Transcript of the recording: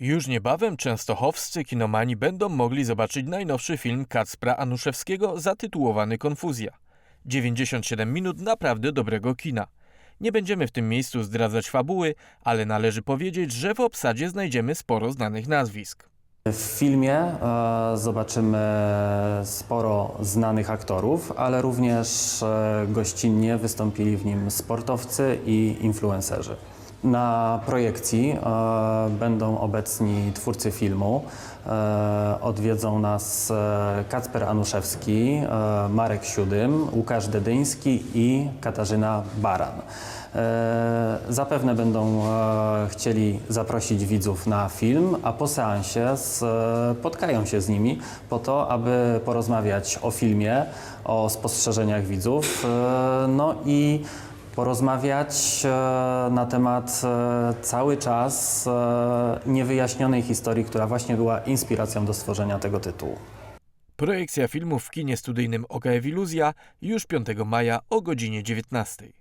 Już niebawem częstochowscy kinomani będą mogli zobaczyć najnowszy film Kacpra Anuszewskiego zatytułowany Konfuzja. 97 minut naprawdę dobrego kina. Nie będziemy w tym miejscu zdradzać fabuły, ale należy powiedzieć, że w obsadzie znajdziemy sporo znanych nazwisk. W filmie e, zobaczymy sporo znanych aktorów, ale również e, gościnnie wystąpili w nim sportowcy i influencerzy. Na projekcji e, będą obecni twórcy filmu. E, odwiedzą nas e, Kacper Anuszewski, e, Marek Siódym, Łukasz Dedyński i Katarzyna Baran. E, Zapewne będą e, chcieli zaprosić widzów na film, a po seansie spotkają się z nimi po to, aby porozmawiać o filmie, o spostrzeżeniach widzów, e, no i porozmawiać e, na temat e, cały czas e, niewyjaśnionej historii, która właśnie była inspiracją do stworzenia tego tytułu. Projekcja filmu w kinie studyjnym OKF Iluzja już 5 maja o godzinie 19.